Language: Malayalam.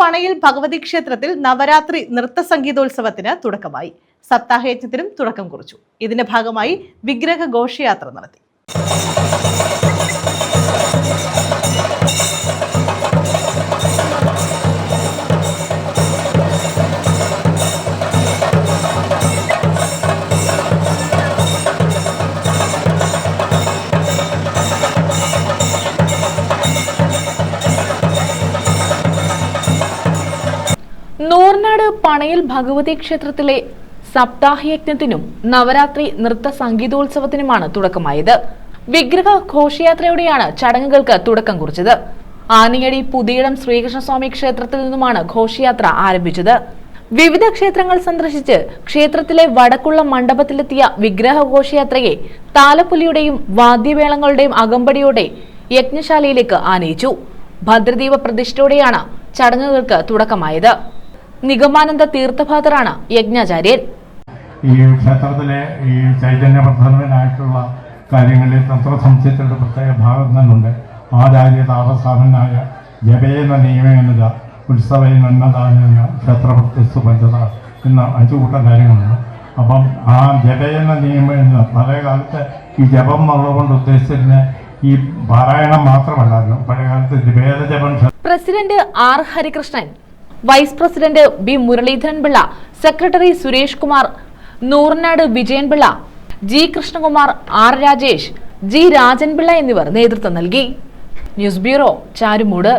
പണയിൽ ഭഗവതി ക്ഷേത്രത്തിൽ നവരാത്രി നൃത്ത സംഗീതോത്സവത്തിന് തുടക്കമായി. സപ്താഹയജ്ഞത്തിനും തുടക്കം കുറിച്ചു. ഇതിന്റെ ഭാഗമായി വിഗ്രഹ ഘോഷയാത്ര നടത്തി. നൂർനാട് പണയിൽ ഭഗവതി ക്ഷേത്രത്തിലെ സപ്താഹയജ്ഞത്തിനും നവരാത്രി നൃത്ത സംഗീതോത്സവത്തിനുമാണ് തുടക്കമായത്. വിഗ്രഹ ഘോഷയാത്രയോടെയാണ് ചടങ്ങുകൾക്ക് തുടക്കം കുറിച്ചത്. ആനിയടി പുതിയിടം ശ്രീകൃഷ്ണസ്വാമി ക്ഷേത്രത്തിൽ നിന്നുമാണ് ഘോഷയാത്ര ആരംഭിച്ചത്. വിവിധ ക്ഷേത്രങ്ങൾ സന്ദർശിച്ച് ക്ഷേത്രത്തിലെ വടക്കുള്ള മണ്ഡപത്തിലെത്തിയ വിഗ്രഹ ഘോഷയാത്രയെ താലപ്പുലിയുടെയും വാദ്യമേളങ്ങളുടെയും അകമ്പടിയോടെ യജ്ഞശാലയിലേക്ക് ആനയിച്ചു. ഭദ്രദീപ പ്രതിഷ്ഠയോടെയാണ് ചടങ്ങുകൾക്ക് തുടക്കമായത്. നിഗമാനന്ദ തീർത്ഥഭാതറാണ് യജ്ഞാചാര്യൻ ഈ ക്ഷേത്രത്തിലെ ഈ ചൈതന്യവർദ്ധനവിനായിട്ടുള്ള കാര്യങ്ങളിൽ തന്ത്ര തന്ത്രസംശയത്തിന്റെ പ്രത്യേക ഭാഗം തന്നുണ്ട് ആചാര്യ താപസ്ഥാപനായ ജപേന നിയമേനത ഉത്സവയിൽ ക്ഷേത്ര പ്രത്യസ്തു പഞ്ചത എന്ന അഞ്ചു കൂട്ടം കാര്യങ്ങളുണ്ട്. അപ്പം ആ ജപേന നിയമേന പഴയ കാലത്ത് ഈ ജപം എന്നുള്ളതുകൊണ്ട് ഉദ്ദേശിച്ചിരുന്ന ഈ പാരായണം മാത്രമല്ലായിരുന്നു. പഴയ കാലത്ത് വേദജപം president R Harikrishnan vice president B Muraleedharan Pillai secretary Suresh Kumar Nooranad Vijayan Pillai G Krishnakumar R Rajesh G Rajanpillai എന്നിവർ നേതൃത്വം നൽകി. News bureau Charummood.